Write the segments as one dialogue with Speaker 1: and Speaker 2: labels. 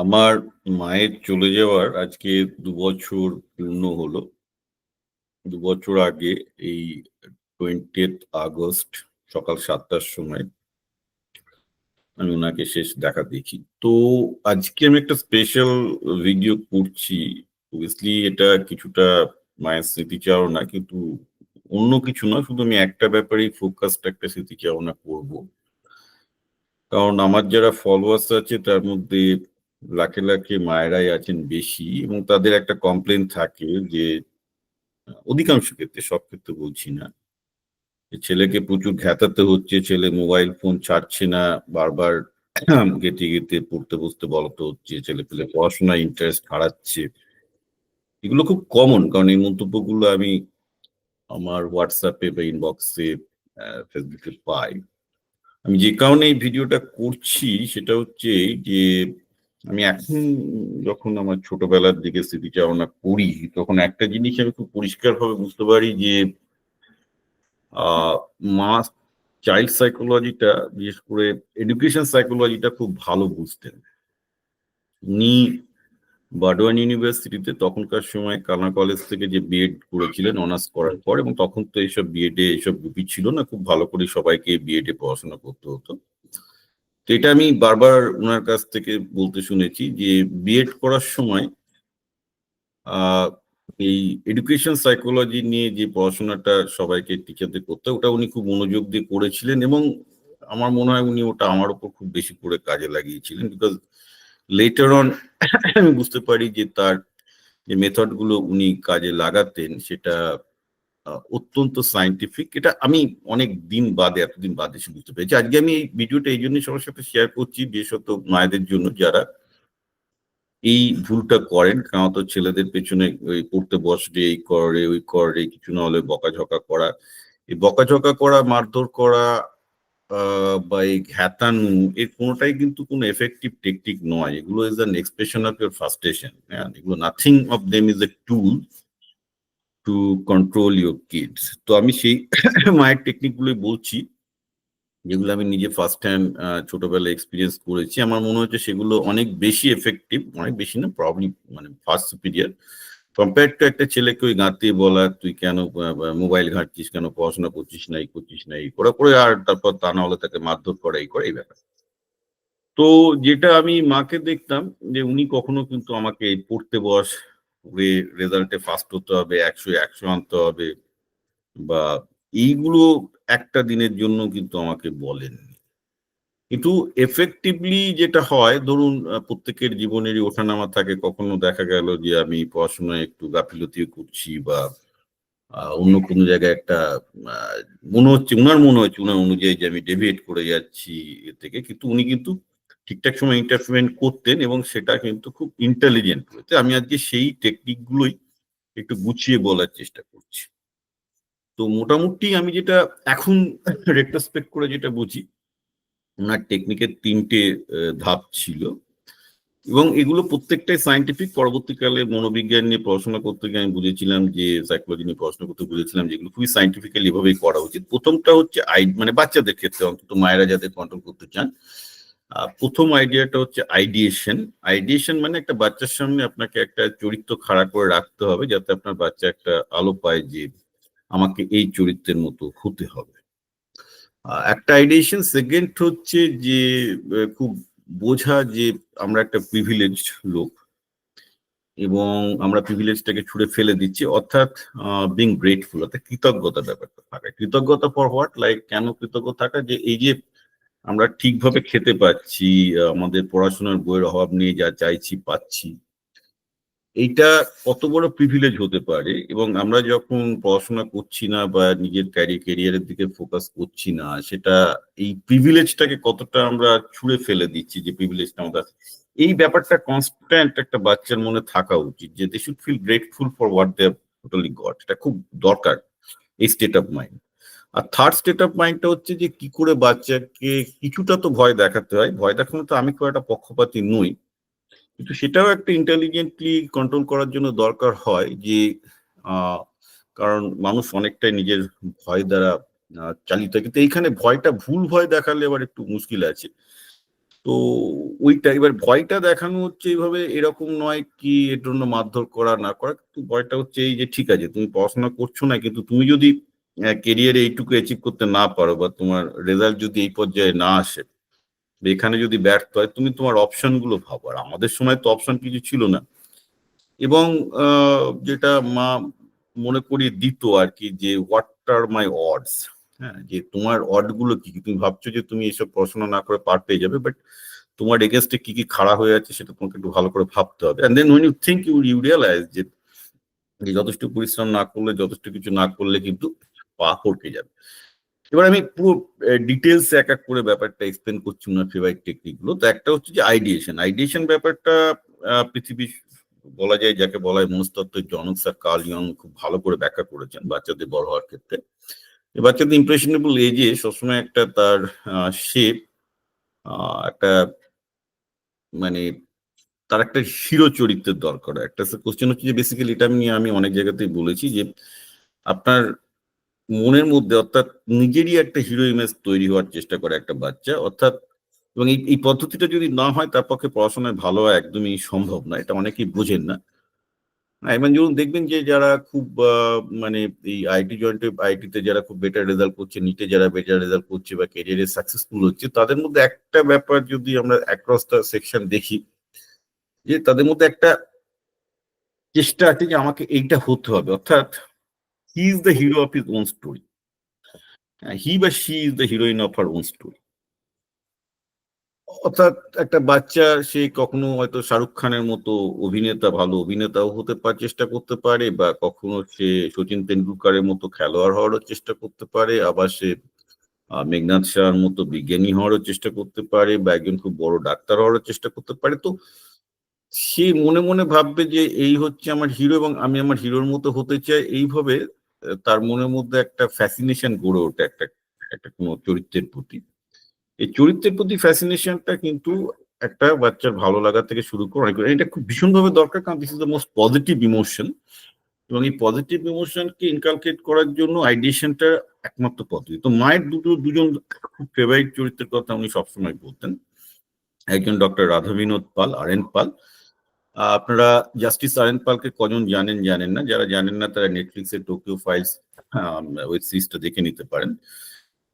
Speaker 1: আমার মায়ের চলে যাওয়ার আজকে দু বছর পূর্ণ হলো দু বছর আগে এই টোয়েন্টি আগস্ট সকাল সাতটার সময় আমি ওনাকে শেষ দেখা দেখি তো আজকে আমি একটা স্পেশাল ভিডিও করছি অবভিয়াসলি এটা কিছুটা মায়ের স্মৃতিচারণা কিন্তু অন্য কিছু না শুধু আমি একটা ব্যাপারেই ফোকাসড একটা স্মৃতিচারণা করব কারণ আমার যারা ফলোয়ার্স আছে তার মধ্যে লাখে লাখে মায়েরাই আছেন বেশি এবং তাদের একটা কমপ্লেন থাকে যে অধিকাংশ ক্ষেত্রে সব ক্ষেত্রে বলছি না ছেলেকে প্রচুর ঘ্যাতাতে হচ্ছে ছেলে মোবাইল ফোন ছাড়ছে না বারবার গেটে গেটে পড়তে বসতে বলতে হচ্ছে ছেলে পেলে পড়াশোনায় ইন্টারেস্ট হারাচ্ছে এগুলো খুব কমন কারণ এই মন্তব্যগুলো আমি আমার হোয়াটসঅ্যাপে বা ইনবক্সে ফেসবুকে পাই আমি যে কারণে এই ভিডিওটা করছি সেটা হচ্ছে যে আমি এখন যখন আমার ছোটবেলার দিকে স্মৃতিচারণা করি তখন একটা জিনিস আমি খুব পরিষ্কারভাবে বুঝতে পারি যে মা চাইল্ড সাইকোলজিটা বিশেষ করে এডুকেশন সাইকোলজিটা খুব ভালো বুঝতেন উনি বার্ডওয়ান ইউনিভার্সিটিতে তখনকার সময় কানা কলেজ থেকে যে বিএড করেছিলেন অনার্স করার পর এবং তখন তো এইসব বিএডে এইসব গুপি ছিল না খুব ভালো করে সবাইকে বিএডে পড়াশোনা করতে হতো তো এটা আমি বারবার ওনার কাছ থেকে বলতে শুনেছি যে বিএড করার সময় এই এডুকেশন সাইকোলজি নিয়ে যে পড়াশোনাটা সবাইকে টিচারদের করতে ওটা উনি খুব মনোযোগ দিয়ে করেছিলেন এবং আমার মনে হয় উনি ওটা আমার উপর খুব বেশি করে কাজে লাগিয়েছিলেন বিকজ লেটার অন আমি বুঝতে পারি যে তার যে মেথডগুলো উনি কাজে লাগাতেন সেটা অত্যন্ত সায়েন্টিফিক এটা আমি অনেক দিন বাদে এতদিন বাদে বুঝতে পেরেছি আজকে আমি এই ভিডিওটা এই জন্য সবার সাথে শেয়ার করছি বিশেষত মায়েদের জন্য যারা এই ভুলটা করেন তো ছেলেদের পেছনে ওই পড়তে বসবে এই করে ওই করে কিছু না হলে বকাঝকা করা এই বকাঝকা করা মারধর করা বা এই ঘ্যাতানু এর কোনোটাই কিন্তু কোনো এফেক্টিভ টেকনিক নয় এগুলো is an expression of your frustration এগুলো nothing of them is a tool to control your kids তো আমি সেই মায়ের টেকনিকগুলোই বলছি যেগুলো আমি নিজে ফার্স্ট টাইম ছোটবেলায় এক্সপিরিয়েন্স করেছি আমার মনে হচ্ছে সেগুলো অনেক বেশি এফেক্টিভ অনেক বেশি না প্রবলি মানে ফার্স্ট সুপিরিয়ার কম্পেয়ার টু একটা ছেলেকে ওই গাঁতে বলা তুই কেন মোবাইল ঘাঁটছিস কেন পড়াশোনা করছিস না এই করছিস না এই করে করে আর তারপর তা না হলে তাকে মারধর করা এই করে এই ব্যাপার তো যেটা আমি মাকে দেখতাম যে উনি কখনো কিন্তু আমাকে পড়তে বস রেজাল্টে ফার্স্ট হতে হবে একশো একশো আনতে হবে বা এইগুলো একটা দিনের জন্য কিন্তু আমাকে বলেননি কিন্তু এফেক্টিভলি যেটা হয় ধরুন প্রত্যেকের জীবনেরই ওঠানামা থাকে কখনো দেখা গেল যে আমি পড়াশোনায় একটু গাফিলতি করছি বা অন্য কোনো জায়গায় একটা মনে হচ্ছে উনার মনে হচ্ছে উনার অনুযায়ী যে আমি ডেভিয়েট করে যাচ্ছি এ থেকে কিন্তু উনি কিন্তু ঠিকঠাক সময় ইন্টারফেমেন্ট করতেন এবং সেটা কিন্তু খুব ইন্টেলিজেন্ট হয়েছে আমি আজকে সেই টেকনিকগুলোই একটু গুছিয়ে বলার চেষ্টা করছি তো মোটামুটি আমি যেটা এখন রেট্রোস্পেক্ট করে যেটা বুঝি ওনার টেকনিকের তিনটে ধাপ ছিল এবং এগুলো প্রত্যেকটাই সায়েন্টিফিক পরবর্তীকালে মনোবিজ্ঞান নিয়ে পড়াশোনা করতে গিয়ে আমি বুঝেছিলাম যে সাইকোলজি নিয়ে পড়াশোনা করতে বুঝেছিলাম যেগুলো খুবই সাইন্টিফিক্যালি এভাবেই করা উচিত প্রথমটা হচ্ছে আই মানে বাচ্চাদের ক্ষেত্রে অন্তত মায়েরা যাদের কন্ট্রোল করতে চান প্রথম আইডিয়াটা হচ্ছে আইডিয়েশন আইডিয়েশন মানে একটা বাচ্চার সামনে আপনাকে একটা চরিত্র খাড়া করে রাখতে হবে যাতে আপনার বাচ্চা একটা আলো পায় যে আমাকে এই চরিত্রের মতো হতে হবে একটা আইডিয়েশন সেকেন্ড হচ্ছে যে খুব বোঝা যে আমরা একটা প্রিভিলেজ লোক এবং আমরা প্রিভিলেজটাকে ছুড়ে ফেলে দিচ্ছি অর্থাৎ বিং গ্রেটফুল অর্থাৎ কৃতজ্ঞতা ব্যাপারটা থাকা কৃতজ্ঞতা ফর হোয়াট লাইক কেন কৃতজ্ঞ থাকা যে এই যে আমরা ঠিকভাবে খেতে পাচ্ছি আমাদের পড়াশোনার বইয়ের অভাব নিয়ে যা চাইছি পাচ্ছি এইটা কত বড় প্রিভিলেজ হতে পারে এবং আমরা যখন পড়াশোনা করছি না বা নিজের ক্যারিয়ার ক্যারিয়ারের দিকে ফোকাস করছি না সেটা এই প্রিভিলেজটাকে কতটা আমরা ছুঁড়ে ফেলে দিচ্ছি যে প্রিভিলেজটা আমাদের এই ব্যাপারটা কনস্ট্যান্ট একটা বাচ্চার মনে থাকা উচিত যে they should feel grateful for what they totally got এটা খুব দরকার এই স্টেট অফ মাইন্ড আর থার্ড স্টেট অফ মাইন্ডটা হচ্ছে যে কি করে বাচ্চাকে কিছুটা তো ভয় দেখাতে হয় ভয় দেখানো তো আমি খুব একটা পক্ষপাতী নই কিন্তু সেটাও একটা ইন্টেলিজেন্টলি কন্ট্রোল করার জন্য দরকার হয় যে কারণ মানুষ অনেকটাই নিজের ভয় দ্বারা চালিত কিন্তু এইখানে ভয়টা ভুল ভয় দেখালে এবার একটু মুশকিল আছে তো ওইটা এবার ভয়টা দেখানো হচ্ছে এইভাবে এরকম নয় কি এর জন্য মারধর করা না করা কিন্তু ভয়টা হচ্ছে এই যে ঠিক আছে তুমি পড়াশোনা করছো না কিন্তু তুমি যদি কেরিয়ারে এইটুকু অ্যাচিভ করতে না পারো বা তোমার রেজাল্ট যদি এই পর্যায়ে না আসে এখানে যদি ব্যর্থ হয় তুমি তোমার অপশনগুলো ভাবো আর আমাদের সময় তো অপশন কিছু ছিল না এবং যেটা মা মনে করিয়ে দিত আর কি যে হোয়াট আর মাই অডস হ্যাঁ যে তোমার অডগুলো কি কি তুমি ভাবছো যে তুমি এসব পড়াশোনা না করে পার পেয়ে যাবে বাট তোমার এগেনস্টে কি কি খাড়া হয়ে আছে সেটা তোমাকে একটু ভালো করে ভাবতে হবে and then when you think you you realise যে যথেষ্ট পরিশ্রম না করলে যথেষ্ট কিছু না করলে কিন্তু পা করকে যাবে এবার আমি পুরো ডিটেলস এক এক করে ব্যাপারটা এক্সপ্লেন করছি না ফেভারিট টেকনিকগুলো তো একটা হচ্ছে যে আইডিয়েশন আইডিয়েশন ব্যাপারটা পৃথিবীর বলা যায় যাকে বলা হয় মনস্তত্ত্বের জনক স্যার কার্ল ইয়ং খুব ভালো করে ব্যাখ্যা করেছেন বাচ্চাদের বড় হওয়ার ক্ষেত্রে বাচ্চাদের ইমপ্রেশনেবল এজে সবসময় একটা তার শেপ একটা মানে তার একটা হিরো চরিত্রের দরকার একটা কোশ্চেন হচ্ছে যে বেসিক্যালি এটা আমি আমি অনেক জায়গাতেই বলেছি যে আপনার মনের মধ্যে অর্থাৎ নিজেরই একটা হিরো ইমেজ তৈরি হওয়ার চেষ্টা করে একটা বাচ্চা অর্থাৎ এবং এই এই পদ্ধতিটা যদি না হয় তার পক্ষে পড়াশোনায় ভালো একদমই সম্ভব না এটা অনেকেই বোঝেন না হ্যাঁ, এবং যখন দেখবেন যে যারা খুব মানে এই আইটি জয়েন্টে আইটিতে যারা খুব বেটার রেজাল্ট করছে নিটে যারা বেটার রেজাল্ট করছে বা কেরিয়ারে সাকসেসফুল হচ্ছে তাদের মধ্যে একটা ব্যাপার যদি আমরা অ্যাক্রস দ্য সেকশন দেখি যে তাদের মধ্যে একটা চেষ্টা আছে যে আমাকে এইটা হতে হবে অর্থাৎ he is the hero of his own story. Uh, he বা she is the heroine of her own story. অর্থাৎ একটা বাচ্চা সে কখনো হয়তো শাহরুখ খানের মতো অভিনেতা ভালো অভিনেতাও হতে পারে চেষ্টা করতে পারে বা কখনো সে সচিন তেন্ডুলকারের মতো খেলোয়াড় হওয়ারও চেষ্টা করতে পারে আবার সে মেঘনাথ শাহর মতো বিজ্ঞানী হওয়ারও চেষ্টা করতে পারে বা একজন খুব বড় ডাক্তার হওয়ারও চেষ্টা করতে পারে তো সে মনে মনে ভাববে যে এই হচ্ছে আমার হিরো এবং আমি আমার হিরোর মতো হতে চাই এইভাবে তার মনের মধ্যে একটা ফ্যাসিনেশন গড়ে ওঠে একটা একটা কোনো চরিত্রের প্রতি এই চরিত্রের প্রতি ফ্যাসিনেশনটা কিন্তু একটা বাচ্চার ভালো লাগা থেকে শুরু করে অনেক এটা খুব ভীষণভাবে দরকার কারণ this is the most positive emotion এবং এই পজিটিভ ইমোশনকে ইনকালকেট করার জন্য আইডিয়েশনটা একমাত্র পদ্ধতি তো মায়ের দুটো দুজন খুব ফেভারিট চরিত্রের কথা উনি সবসময় বলতেন একজন doctor Binod Pal R N Pal আপনারা জাস্টিস আরেন পালকে কজন জানেন জানেন না যারা জানেন না তারা এর টোকিও ফাইলস ওয়েব সিরিজটা দেখে নিতে পারেন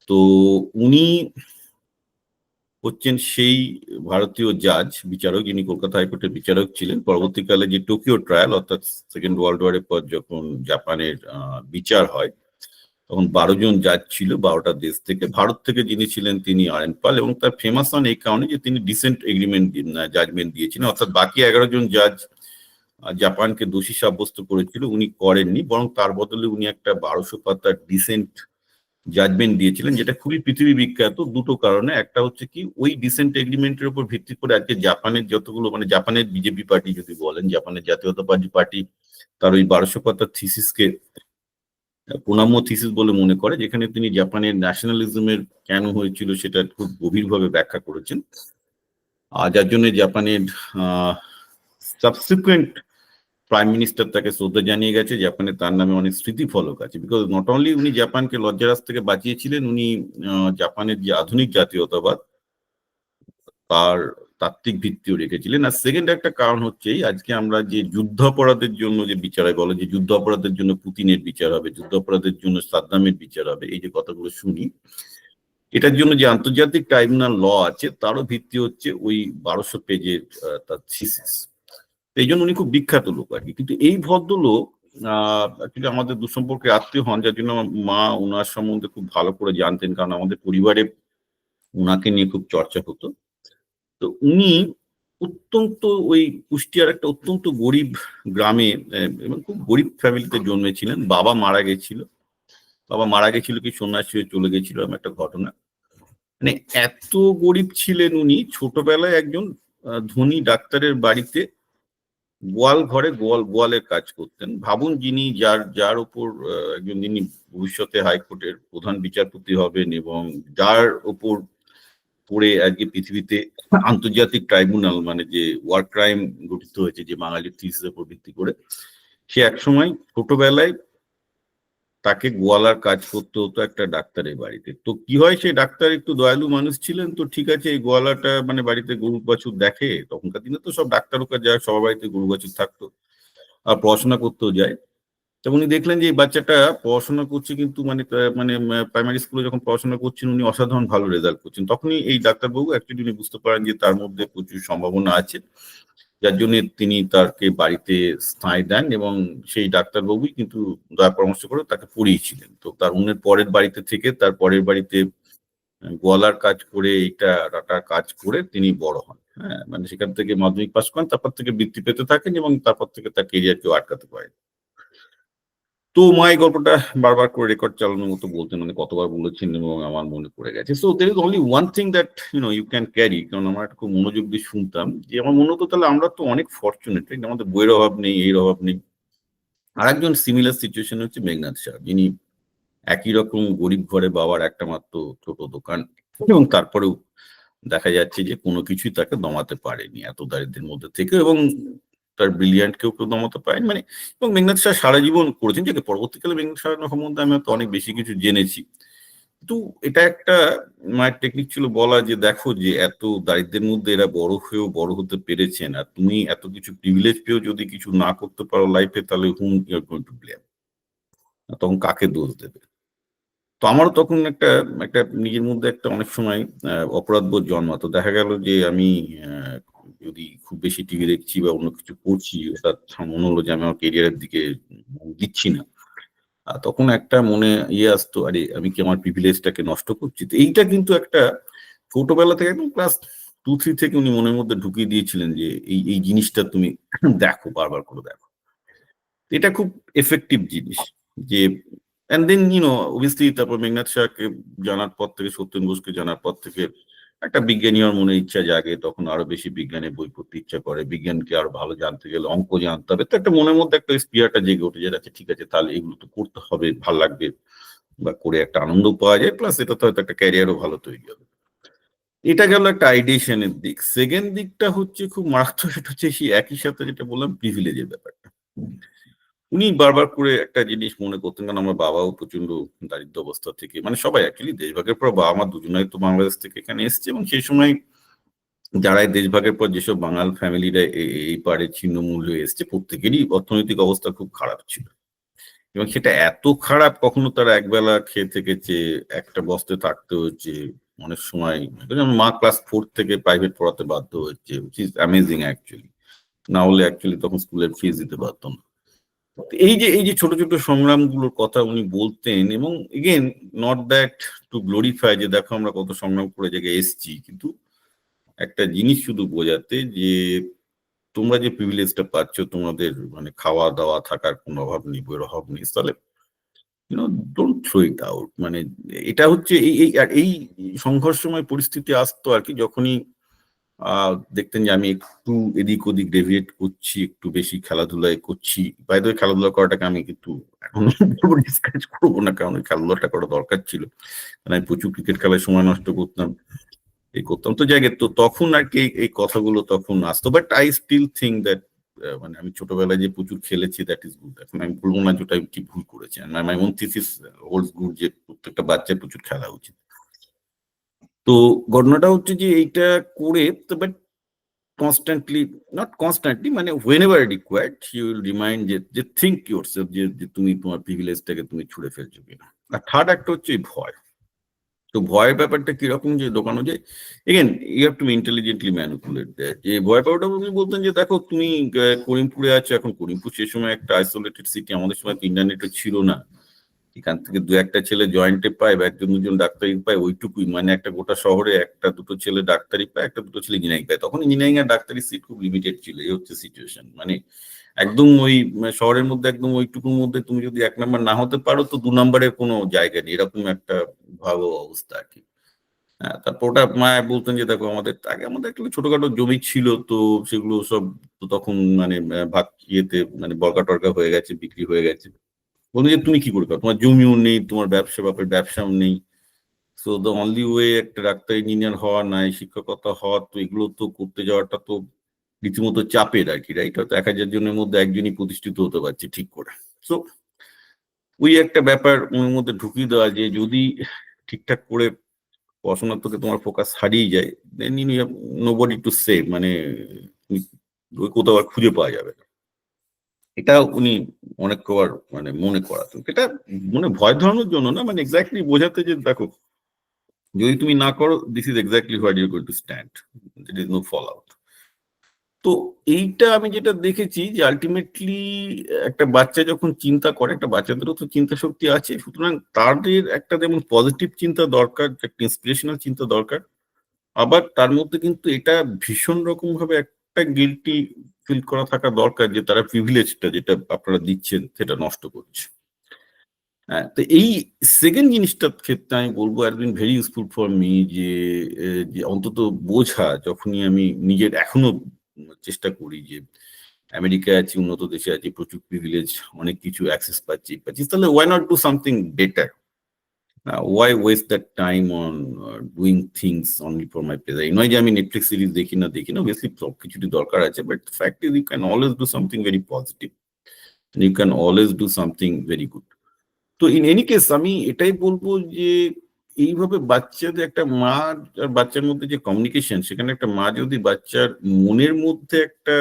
Speaker 1: তো উনি হচ্ছেন সেই ভারতীয় জাজ বিচারক যিনি কলকাতা হাইকোর্টের বিচারক ছিলেন পরবর্তীকালে যে টোকিও ট্রায়াল অর্থাৎ সেকেন্ড ওয়ার্ল্ড ওয়ারের পর যখন জাপানের বিচার হয় তখন বারো জন জাজ ছিল বারোটা দেশ থেকে ভারত থেকে যিনি ছিলেন তিনি আর এন পাল এবং তার ফেমাস হন এই কারণে যে তিনি ডিসেন্ট এগ্রিমেন্ট জাজমেন্ট দিয়েছিলেন অর্থাৎ বাকি এগারো জন জাজ জাপানকে দোষী সাব্যস্ত করেছিল উনি করেননি বরং তার বদলে উনি একটা বারোশো পাতার ডিসেন্ট জাজমেন্ট দিয়েছিলেন যেটা খুবই পৃথিবী বিখ্যাত দুটো কারণে একটা হচ্ছে কি ওই ডিসেন্ট এগ্রিমেন্টের উপর ভিত্তি করে আজকে জাপানের যতগুলো মানে জাপানের বিজেপি পার্টি যদি বলেন জাপানের জাতীয়তাবাদী পার্টি পার্টি তার ওই বারোশো পাতার থিসিসকে প্রণাম্য থিসিস বলে মনে করে যেখানে তিনি জাপানের ন্যাশনালিজমের কেন হয়েছিল সেটা খুব গভীরভাবে ব্যাখ্যা করেছেন আর যার জন্য জাপানের সাবসিকুয়েন্ট প্রাইম মিনিস্টার তাকে শ্রদ্ধা জানিয়ে গেছে জাপানে তার নামে অনেক স্মৃতিফলক আছে বিকজ নট অনলি উনি জাপানকে লজ্জার থেকে বাঁচিয়েছিলেন উনি জাপানের যে আধুনিক জাতীয়তাবাদ তার তাত্ত্বিক ভিত্তিও রেখেছিলেন আর সেকেন্ড একটা কারণ হচ্ছেই আজকে আমরা যে যুদ্ধাপরাধের জন্য যে বিচার হয় বলে যে যুদ্ধ অপরাধের জন্য পুতিনের বিচার হবে যুদ্ধাপরাধের জন্য সাদ্দামের বিচার হবে এই যে কথাগুলো শুনি এটার জন্য যে আন্তর্জাতিক ট্রাইব্যুনাল ল আছে তারও ভিত্তি হচ্ছে ওই বারোশো পেজের তার থিসিস এই জন্য উনি খুব বিখ্যাত লোক আর কি কিন্তু এই ভদ্রলোক আহ আমাদের দুঃসম্পর্কে আত্মীয় হন যার জন্য মা ওনার সম্বন্ধে খুব ভালো করে জানতেন কারণ আমাদের পরিবারে ওনাকে নিয়ে খুব চর্চা হতো তো উনি অত্যন্ত ওই কুষ্টিয়ার একটা অত্যন্ত গরিব গ্রামে এবং খুব গরিব ফ্যামিলিতে জন্মেছিলেন বাবা মারা গেছিল বাবা মারা গেছিল কি সন্ন্যাসী হয়ে চলে গেছিল এমন একটা ঘটনা মানে এত গরিব ছিলেন উনি ছোটবেলায় একজন ধনী ডাক্তারের বাড়িতে গোয়াল ঘরে গোয়াল গোয়ালের কাজ করতেন ভাবুন যিনি যার যার ওপর একজন যিনি ভবিষ্যতে হাইকোর্টের প্রধান বিচারপতি হবেন এবং যার ওপর পড়ে আজকে পৃথিবীতে আন্তর্জাতিক ট্রাইব্যুনাল মানে যে ওয়ার ক্রাইম গঠিত হয়েছে যে বাঙালির থিসের উপর ভিত্তি করে সে একসময় ছোটবেলায় তাকে গোয়ালার কাজ করতে হতো একটা ডাক্তারের বাড়িতে তো কি হয় সেই ডাক্তার একটু দয়ালু মানুষ ছিলেন তো ঠিক আছে এই গোয়ালাটা মানে বাড়িতে গরু বাছুর দেখে তখনকার দিনে তো সব ডাক্তার ওকে যায় সবার বাড়িতে গরু বাছুর থাকতো আর পড়াশোনা করতেও যায় এবং উনি দেখলেন যে এই বাচ্চাটা পড়াশোনা করছে কিন্তু মানে মানে প্রাইমারি স্কুলে যখন পড়াশোনা করছেন উনি অসাধারণ ভালো রেজাল্ট করছেন তখনই এই ডাক্তারবাবু অ্যাকচুয়ালি উনি বুঝতে পারেন যে তার মধ্যে প্রচুর সম্ভাবনা আছে যার জন্য তিনি তাকে বাড়িতে স্থায়ী দেন এবং সেই ডাক্তারবাবুই কিন্তু দয়া পরামর্শ করে তাকে পড়িয়েছিলেন তো তার উনের পরের বাড়িতে থেকে তার পরের বাড়িতে গোয়ালার কাজ করে এইটা রাটার কাজ করে তিনি বড় হন হ্যাঁ মানে সেখান থেকে মাধ্যমিক পাশ করেন তারপর থেকে বৃত্তি পেতে থাকেন এবং তারপর থেকে তার কেরিয়ার কেউ আটকাতে পারেন তো মা এই গল্পটা বারবার করে রেকর্ড চালানোর মতো বলতেন মানে কতবার বলেছেন এবং আমার মনে পড়ে গেছে so there is only one thing that you know you can carry কারণ আমার একটা খুব মনোযোগ দিয়ে শুনতাম যে আমার মনে হতো তাহলে আমরা তো অনেক ফর্চুনেট আমাদের বইয়ের অভাব নেই এর অভাব নেই আর একজন সিমিলার সিচুয়েশন হচ্ছে মেঘনাথ শাহ যিনি একই রকম গরিব ঘরে বাবার একটা মাত্র ছোট দোকান এবং তারপরেও দেখা যাচ্ছে যে কোনো কিছুই তাকে দমাতে পারেনি এত দারিদ্রের মধ্যে থেকে এবং তার ব্রিলিয়ান্টকেও কেউ দমাতে পারেন মানে এবং মেঘনাথ শাহ সারা জীবন করেছেন যে পরবর্তীকালে মেঘনাথ শাহ সম্বন্ধে আমি হয়তো অনেক বেশি কিছু জেনেছি কিন্তু এটা একটা মায়ের টেকনিক ছিল বলা যে দেখো যে এত দারিদ্রের মধ্যে এরা বড় হয়েও বড় হতে পেরেছেন আর তুমি এত কিছু প্রিভিলেজ পেয়েও যদি কিছু না করতে পারো লাইফে তাহলে hmm you're going to blame তখন কাকে দোষ দেবে তো আমারও তখন একটা একটা নিজের মধ্যে একটা অনেক সময় অপরাধবোধ জন্মাতো দেখা গেল যে আমি যদি খুব বেশি টিভি দেখছি বা অন্য কিছু করছি অর্থাৎ মনে হলো যে আমি আমার কেরিয়ারের দিকে দিচ্ছি না তখন একটা মনে ইয়ে আসতো আরে আমি কি আমার প্রিভিলেজটাকে নষ্ট করছি তো এইটা কিন্তু একটা ছোটবেলা থেকে একদম ক্লাস টু থ্রি থেকে উনি মনের মধ্যে ঢুকিয়ে দিয়েছিলেন যে এই এই জিনিসটা তুমি দেখো বারবার করে দেখো এটা খুব এফেক্টিভ জিনিস যে অ্যান্ড দেন ইউনো অবভিয়াসলি তারপর মেঘনাথ শাহকে জানার পর থেকে সত্যেন ঘোষকে জানার পর থেকে একটা বিজ্ঞানীর মনে ইচ্ছা জাগে তখন আরো বেশি বিজ্ঞানে বই পড়তে ইচ্ছা করে বিজ্ঞানকে আরো ভালো জানতে গেলে অঙ্ক জানতে হবে তো একটা মনের মধ্যে একটা স্পিয়ারটা জেগে ওঠে আচ্ছা ঠিক আছে তাহলে এগুলো তো করতে হবে ভালো লাগবে বা করে একটা আনন্দ পাওয়া যায় প্লাস এটা তো হয়তো একটা ক্যারিয়ারও ভালো তৈরি হবে এটা গেল একটা আইডিয়েশনের দিক সেকেন্ড দিকটা হচ্ছে খুব মারাত্মক সেটা হচ্ছে সেই একই সাথে যেটা বললাম প্রিভিলেজের ব্যাপারটা উনি বারবার করে একটা জিনিস মনে করতেন কারণ আমার বাবাও প্রচন্ড দারিদ্র অবস্থা থেকে মানে সবাই অ্যাকচুয়ালি দেশভাগের পর বাবা মা দুজনাই তো বাংলাদেশ থেকে এখানে এসছে এবং সেই সময় যারাই দেশভাগের পর যেসব বাঙাল ফ্যামিলিরা এই পারে ছিন্নমূল হয়ে এসছে প্রত্যেকেরই অর্থনৈতিক অবস্থা খুব খারাপ ছিল এবং সেটা এত খারাপ কখনো তারা একবেলা খেয়ে থেকে যে একটা বস্তে থাকতে হয়েছে অনেক সময় যেমন মা ক্লাস ফোর থেকে প্রাইভেট পড়াতে বাধ্য হয়েছে ইজ অ্যামেজিং অ্যাকচুয়ালি না হলে অ্যাকচুয়ালি তখন স্কুলের ফিজ দিতে পারতো না এই যে এই যে ছোট ছোট সংগ্রামগুলোর কথা উনি বলতেন এবং again not that to glorify যে দেখো আমরা কত সংগ্রাম করে জায়গায় এসছি কিন্তু একটা জিনিস শুধু বোঝাতে যে তোমরা যে প্রিভিলেজটা পাচ্ছ তোমাদের মানে খাওয়া দাওয়া থাকার কোনো অভাব নেই বইয়ের অভাব নেই তাহলে আউট মানে এটা হচ্ছে এই এই সংঘর্ষময় পরিস্থিতি আসতো আর কি যখনই দেখতেন যে আমি একটু এদিক ওদিক ডেভিয়েট করছি একটু বেশি খেলাধুলায় করছি বাইরে খেলাধুলা করাটাকে আমি কিন্তু এখন ডিসকাস করবো না কারণ ওই খেলাধুলাটা করা দরকার ছিল কারণ আমি প্রচুর ক্রিকেট খেলায় সময় নষ্ট করতাম এই করতাম তো জায়গায় তো তখন আর কি এই কথাগুলো তখন আসতো but I still think that মানে আমি ছোটবেলায় যে প্রচুর খেলেছি দ্যাট ইজ গুড এখন আমি বলবো না যেটা আমি কি ভুল করেছি my own thesis hold good যে প্রত্যেকটা বাচ্চার প্রচুর খেলা উচিত তো ঘটনাটা হচ্ছে যে এইটা করে বাট কনস্ট্যান্টলি নট কনস্ট্যান্টলি মানে whenever required you will remind যে যে থিঙ্ক ইউর সেলফ যে যে তুমি তোমার প্রিভিলেজটাকে তুমি ছুড়ে ফেলছো কিনা আর থার্ড একটা হচ্ছে ভয় তো ভয়ের ব্যাপারটা কিরকম যে দোকানো যে again you have to intelligently manipulate দেয় যে ভয় পাওয়াটা উনি বলতেন যে দেখো তুমি করিমপুরে আছো এখন করিমপুর সে সময় একটা আইসোলেটেড সিটি আমাদের সময় ইন্টারনেটও ছিল না এখান থেকে দু একটা ছেলে জয়েন্টে পায় বা একজন দুজন ডাক্তারি পায় ওইটুকুই মানে একটা গোটা শহরে একটা দুটো ছেলে ডাক্তারি পায় একটা দুটো ছেলে ইঞ্জিনিয়ারিং পায় তখন ইঞ্জিনিয়ারিং আর ডাক্তারি সিট খুব লিমিটেড ছিল এই হচ্ছে সিচুয়েশন মানে একদম ওই মানে শহরের মধ্যে একদম ওইটুকুর মধ্যে তুমি যদি এক নাম্বার না হতে পারো তো দু নম্বরের কোনো জায়গা নেই এরকম একটা ভালো অবস্থা আর কি হ্যাঁ, তারপর ওটা মায় বলতেন যে দেখো আমাদের আগে আমাদের একটা ছোটখাটো জমি ছিল তো সেগুলো সব তখন মানে ভাগ ইয়েতে মানে বরকা টরকা হয়ে গেছে বিক্রি হয়ে গেছে বলুন যে তুমি কি করে খাও তোমার জমিও নেই তোমার ব্যবসা বাপের ব্যবসাও নেই সো দ্য অনলি ওয়ে একটা ডাক্তার ইঞ্জিনিয়ার হওয়া নাই শিক্ষকতা হওয়া তো এগুলো তো করতে যাওয়াটা তো রীতিমতো চাপের আর কি রাইট হয়তো এক হাজার জনের মধ্যে একজনই প্রতিষ্ঠিত হতে পারছে ঠিক করে সো ওই একটা ব্যাপার ওর মধ্যে ঢুকিয়ে দেওয়া যে যদি ঠিকঠাক করে পড়াশোনার থেকে তোমার ফোকাস হারিয়ে যায় then nobody to save মানে কোথাও আর খুঁজে পাওয়া যাবে না এটা উনি অনেক কবার মানে মনে করাতো এটা মনে ভয় ধরানোর জন্য না মানে এক্স্যাক্টলি বোঝাতে যে দেখো যদি তুমি না করো this is exactly what you going to stand that is no fall out তো এইটা আমি যেটা দেখেছি যে আলটিমেটলি একটা বাচ্চা যখন চিন্তা করে একটা বাচ্চাদেরও তো চিন্তা শক্তি আছে সুতরাং তাদের একটা যেমন পজিটিভ চিন্তা দরকার একটা ইন্সপিরেশনাল চিন্তা দরকার আবার তার মধ্যে কিন্তু এটা ভীষণ রকম ভাবে একটা একটা গিলটি ফিল করা থাকা দরকার যে তারা প্রিভিলেজটা যেটা আপনারা দিচ্ছেন সেটা নষ্ট করছে হ্যাঁ তো এই সেকেন্ড জিনিসটার ক্ষেত্রে আমি বলবো are very useful for me যে অন্তত বোঝা যখনই আমি নিজের এখনো চেষ্টা করি যে আমেরিকা আছি উন্নত দেশে আছি প্রচুর প্রিভিলেজ অনেক কিছু অ্যাক্সেস পাচ্ছি পাচ্ছি তাহলে why not do something better Uh, why waste that time on uh, doing things only for my pleasure? You know, I mean, Netflix series they can, they can obviously talk to দরকার আছে but the fact is you can always do something very positive and you can always do something very good. So, তো in any case আমি এটাই বলবো যে এইভাবে বাচ্চাদের একটা মা আর বাচ্চার মধ্যে যে কমিউনিকেশন সেখানে একটা মা যদি বাচ্চার মনের মধ্যে একটা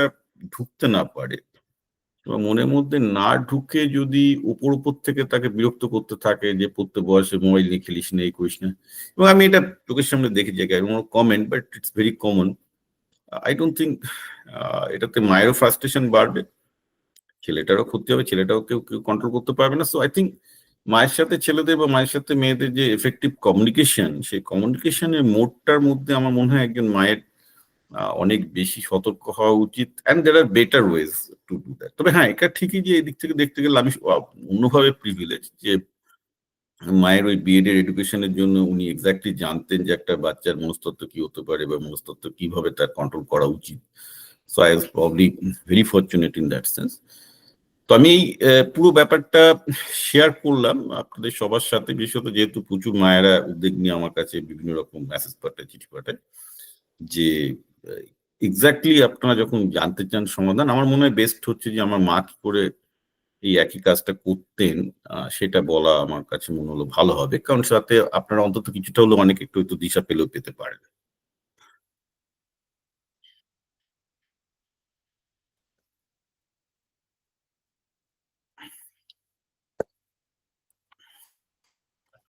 Speaker 1: ঢুকতে না পারে এবার মনের মধ্যে না ঢুকে যদি উপর উপর থেকে তাকে বিরক্ত করতে থাকে যে পড়তে বয়সে মোবাইল নিয়ে খেলিস না এই করিস না এবং আমি এটা চোখের সামনে দেখি যে comment but it's very common I don't think এটাতে মায়েরও ফ্রাস্ট্রেশন বাড়বে ছেলেটারও ক্ষতি হবে ছেলেটাও কেউ কেউ কন্ট্রোল করতে পারবে না সো আই থিঙ্ক মায়ের সাথে ছেলেদের বা মায়ের সাথে মেয়েদের যে এফেক্টিভ কমিউনিকেশন সেই কমিউনিকেশনের মোডটার মধ্যে আমার মনে হয় একজন মায়ের অনেক বেশি সতর্ক হওয়া উচিত and there are better ways to do that তবে হ্যাঁ এটা ঠিকই যে এদিক থেকে দেখতে গেলে আমি অন্যভাবে প্রিভিলেজ যে মায়ের ওই বিএডের এডুকেশনের জন্য উনি এক্স্যাক্টলি জানতেন যে একটা বাচ্চার মনস্তত্ত্ব কি হতে পারে বা মনস্তত্ত্ব কিভাবে তার কন্ট্রোল করা উচিত so I was probably very fortunate in that sense তো আমি এই পুরো ব্যাপারটা শেয়ার করলাম আপনাদের সবার সাথে বিশেষত যেহেতু প্রচুর মায়েরা উদ্বেগ নিয়ে আমার কাছে বিভিন্ন রকম মেসেজ পাঠায় চিঠি পাঠায় যে এক্স্যাক্টলি আপনারা যখন জানতে চান সমাধান আমার মনে হয় বেস্ট হচ্ছে যে আমার মা কি করে এই একই কাজটা করতেন সেটা বলা আমার কাছে মনে হলো ভালো হবে কারণ সাথে আপনারা অন্তত কিছুটা হলেও অনেক একটু হয়তো দিশা পেলেও পেতে পারেন